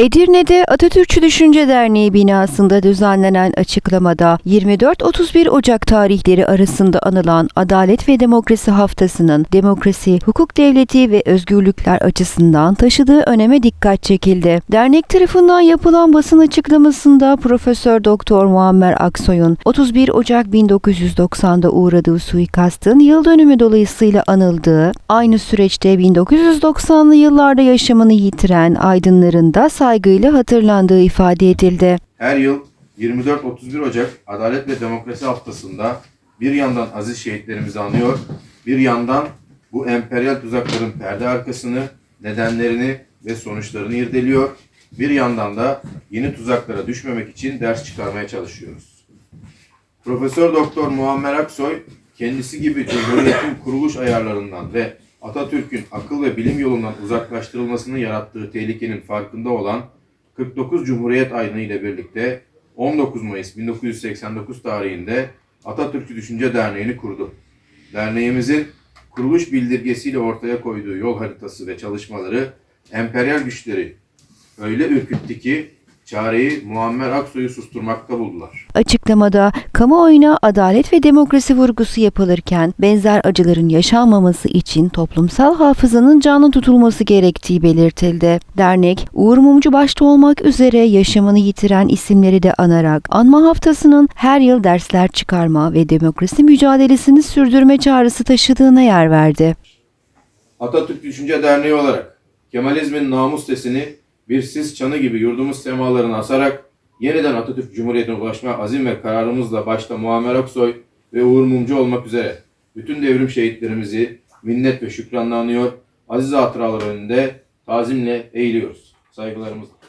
Edirne'de Atatürkçü Düşünce Derneği binasında düzenlenen açıklamada 24-31 Ocak tarihleri arasında anılan Adalet ve Demokrasi Haftası'nın demokrasi, hukuk devleti ve özgürlükler açısından taşıdığı öneme dikkat çekildi. Dernek tarafından yapılan basın açıklamasında Profesör Doktor Muammer Aksoy'un 31 Ocak 1990'da uğradığı suikastın yıl dönümü dolayısıyla anıldığı, aynı süreçte 1990'lı yıllarda yaşamını yitiren aydınların da saygıyla hatırlandığı ifade edildi. Her yıl 24-31 Ocak Adalet ve Demokrasi Haftası'nda bir yandan aziz şehitlerimizi anıyor, bir yandan bu emperyal tuzakların perde arkasını, nedenlerini ve sonuçlarını irdeliyor, bir yandan da yeni tuzaklara düşmemek için ders çıkarmaya çalışıyoruz. Profesör Doktor Muammer Aksoy kendisi gibi Cumhuriyet'in kuruluş ayarlarından ve Atatürk'ün akıl ve bilim yolundan uzaklaştırılmasını yarattığı tehlikenin farkında olan 49 Cumhuriyet Ayını ile birlikte 19 Mayıs 1989 tarihinde Atatürkçü Düşünce Derneği'ni kurdu. Derneğimizin kuruluş bildirgesiyle ortaya koyduğu yol haritası ve çalışmaları emperyal güçleri öyle ürküttü ki çareyi Muammer Aksoy'u susturmakta buldular. Açıklamada kamuoyuna adalet ve demokrasi vurgusu yapılırken benzer acıların yaşanmaması için toplumsal hafızanın canlı tutulması gerektiği belirtildi. Dernek, Uğur Mumcu başta olmak üzere yaşamını yitiren isimleri de anarak anma haftasının her yıl dersler çıkarma ve demokrasi mücadelesini sürdürme çağrısı taşıdığına yer verdi. Atatürk Düşünce Derneği olarak Kemalizmin namus sesini bir sis çanı gibi yurdumuz semalarına asarak yeniden Atatürk Cumhuriyeti'ne ulaşma azim ve kararımızla başta Muammer Aksoy ve Uğur Mumcu olmak üzere bütün devrim şehitlerimizi minnet ve şükranla anıyor, aziz hatıralar önünde tazimle eğiliyoruz. Saygılarımızla.